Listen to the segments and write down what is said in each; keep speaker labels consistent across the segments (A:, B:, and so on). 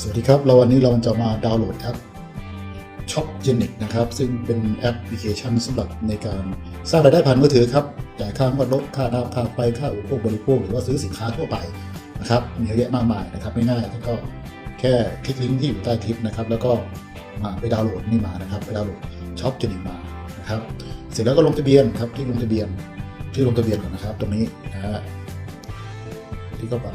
A: สวัสดีครับ เราวันนี้เราจะมาดาวน์โหลดแอป Shop g e n i c นะครับ ซึ่งเป็นแอปพลิเคชันสำหรับในการสร้างรายได้ผ่านมือถือครับจ่ายค่างวดรถค่าน้ำค่าไฟค่าอุปโภคบริโภคหรือว่าซื้อสินค้าทั่วไปนะครับมีเยอะแยะมากมายนะครับง่ายๆแล้วก็แค่คลิกลิงก์ที่อยู่ใต้คลิปนะครับ แล้วก็มาไปดาวน์โหลดนี่มานะครับ ไปดาวน์โหลด Shop g e n i c มานะครับ เสร็จแล้วก็ลงทะเบียนครับที่ลงทะเบียนที่ลงทะเบียนก่อนนะครับ ตรงนี้นะฮะที่เข้าไป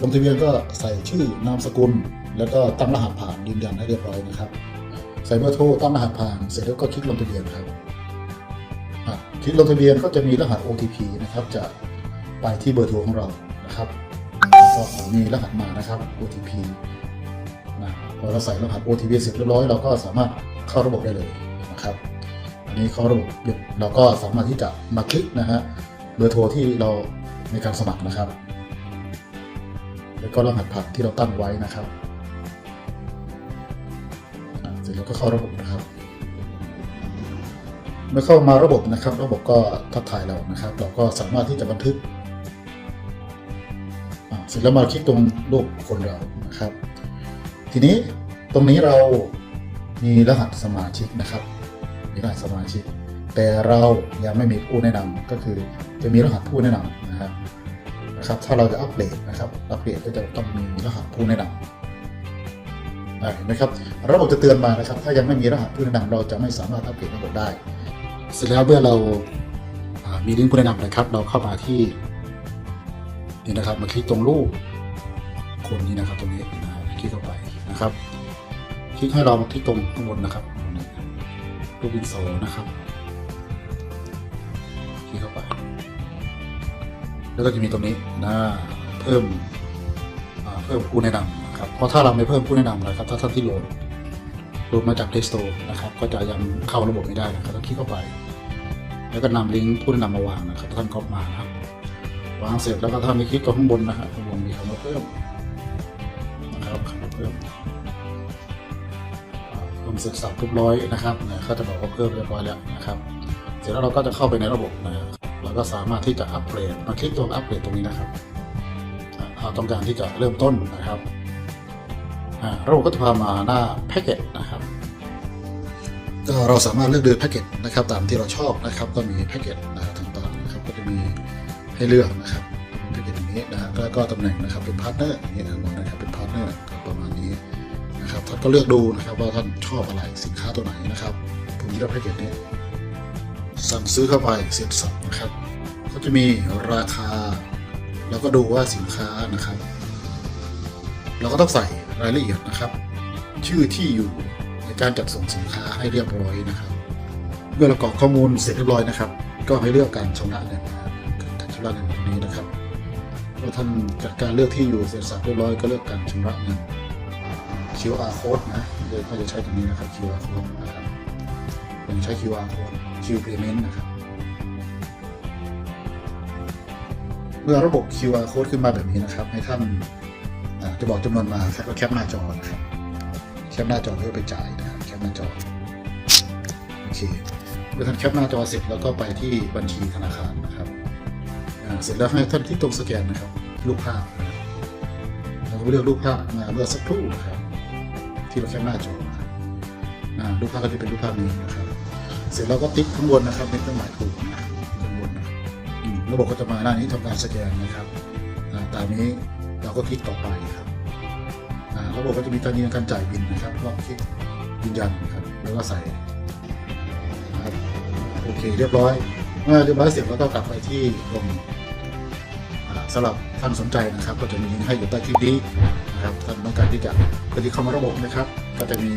A: ลงทะเบียนก็ใส่ชื่อนามสกุล แล้วก็ตั้งรหัสผ่านยืนยันให้เรียบร้อยนะครับ ใส่เบอร์โทรตั้งรหัสผ่านเสร็จแล้วก็คลิกลงทะเบียนครับคลิกลงทะเบียนก็จะมีรหัส OTP นะครับจะไปที่เบอร์โทรของเรานะครับก็มีรหัสมานะครับ OTP นะพอเราใส่รหัส OTP เสร็จเรียบร้อยเราก็สามารถเข้าระบบได้เลยนะครับ อันนี้เข้าระบบเราก็สามารถที่จะมาคลิกนะฮะเบอร์โทรที่เราในการสมัครนะครับ แล้วก็รหัสผ่านที่เราตั้งไว้นะครับเสร็จแล้วก็เข้าระบบนะครับ เมื่อเข้ามาระบบนะครับ ระบบก็ทักทายเรานะครับ เราก็สามารถที่จะบันทึกเสร็จแล้วมาคลิกตรงรูปคนเรานะครับ ทีนี้ตรงนี้เรามีรหัสสมาชิกนะครับ มีรหัสสมาชิก แต่เรายังไม่มีผู้แนะนำก็คือจะมีรหัสผู้แนะนำนะครับ นะครับ ถ้าเราจะอัปเดตนะครับ อัปเดตก็จะต้องมีรหัสผู้แนะนำอ่าเห็นไหมครับ ระบบจะเตือนมานะครับ ถ้ายังไม่มีรหัสผู้แนะนำเราจะไม่สามารถอัปเดตระบบได้ เสร็จแล้วเมื่อเราอ่ามีลิงก์ผู้แนะนำนะครับ เราเข้ามาที่นี่นะครับ มาคลิกตรงรูปคนนี้นะครับ ตรงนี้นะคลิกเข้าไปนะครับ คลิกให้เรามาคลิกตรงข้างบนนะครับรูปวินโซนะครับคลิกเข้าไป แล้วก็จะมีตรงนี้นะเพิ่มเพิ่มผู้แนะนำนะครับเพราะถ้าเราไม่เพิ่มผู้แนะนำนะครับถ้าท่านที่โหลดโหลดมาจาก Play Store นะครับ ก็จะยังเข้าระบบไม่ได้นะครับต้องคลิกเข้าไป แล้วก็นำลิงก์ผู้แนะนำมาวางนะครับท่านก็มาครับวางเสร็จแล้วก็ถ้ามีคลิกตรงข้างบนนะครับข้างบนมีคำว่าเพิ่มนะครับคำว่าเพิ่มอ่าเพิ่มเสร็จสับเรียบร้อยนะครับเนี่ยเขาจะบอกว่าเพิ่มเรียบร้อยแล้วนะครับ เสร็จแล้วเราก็จะเข้าไปในระบบนะครับ เราก็สามารถที่จะอัปเกรดมาคลิกตรงอัปเกรดตรงนี้นะครับเราต้องการที่จะเริ่มต้นนะครับอ่าระบบก็จะพามาหน้าแพ็กเกจนะครับก็เราสามารถเลือกดูแพ็กเกจนะครับตามที่เราชอบนะครับ ก็มีแพ็กเกจนะครับต่างๆนะครับก็จะมีให้เลือกนะครับแพ็กเกจอย่างนี้นะครับแล้วก็ตำแหน่งนะครับเป็นพาร์ทเนอร์อย่างนี้นะครับเป็นพาร์ทเนอร์ก็ประมาณนี้นะครับท่านก็เลือกดูนะครับว่าท่านชอบอะไรสินค้าตัวไหนนะครับผมเลือกแพ็กเกจนี้ สั่งซื้อเข้าไปเสร็จสับนะครับ ก็จะมีราคา แล้วก็ดูว่าสินค้านะครับ เราก็ต้องใส่รายละเอียดนะครับ ชื่อที่อยู่ในการจัดส่งสินค้าให้เรียบร้อยนะครับ เมื่อเรากรอกข้อมูลเสร็จเรียบร้อยนะครับ ก็ให้เลือกการชำระเงินการชำระเงินตรงนี้นะครับเมื่อท่านจัดการเลือกที่อยู่เสร็จสับเรียบร้อยก็เลือกการชำระเงิน QR code นะเดี๋ยวก็จะใช้ตรงนี้นะครับ QR code นะครับผมใช้ QR code Q payment นะครับ เมื่อระบบ QR code ขึ้นมาแบบนี้นะครับ ให้ท่านจะบอกจำนวนมาครับก็แคปหน้าจอนะครับ แคปหน้าจอเพื่อไปจ่ายนะครับแคปหน้าจอ โอเค เมื่อท่านแคปหน้าจอเสร็จแล้วก็ไปที่บัญชีธนาคารนะครับ เสร็จแล้วให้ท่านคลิกตรงสแกนนะครับ รูปภาพนะครับเราก็เลือกรูปภาพมาเมื่อสักครู่นะครับ ที่เราแคปหน้าจอรูปภาพก็จะเป็นรูปภาพนี้นะครับ เสร็จแล้วก็ติ๊กข้างบนนะครับเป็นเครื่องหมายถูกนะข้างบนนะระบบก็จะมาหน้านี้ทำการสแกนนะครับตามนี้เราก็คลิกต่อไปครับระบบก็จะมีการยืนยันการจ่ายบินนะครับก็คลิกยืนยันนะครับแล้วก็ใส่นะครับโอเคเรียบร้อยเมื่อเรียบร้อยเสร็จแล้วก็กลับไปที่ลงสำหรับท่านสนใจนะครับ ก็จะมีให้อยู่ใต้คลิปนี้นะครับท่านต้องการที่จะเพื่อที่เข้ามาระบบนะครับ ก็จะมี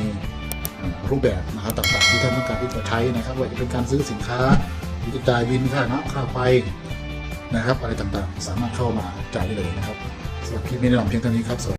A: รูปแบบนะครับต่างๆที่ท่านต้องการที่จะใช้นะครับว่าจะเป็นการซื้อสินค้าหรือจ่ายบินค่าน้ำค่าไฟนะครับ อะไรต่างๆ สามารถเข้ามาจ่ายได้เลยนะครับสำหรับคลิปนี้แนะนำเพียงเท่านี้ครับสวัสดี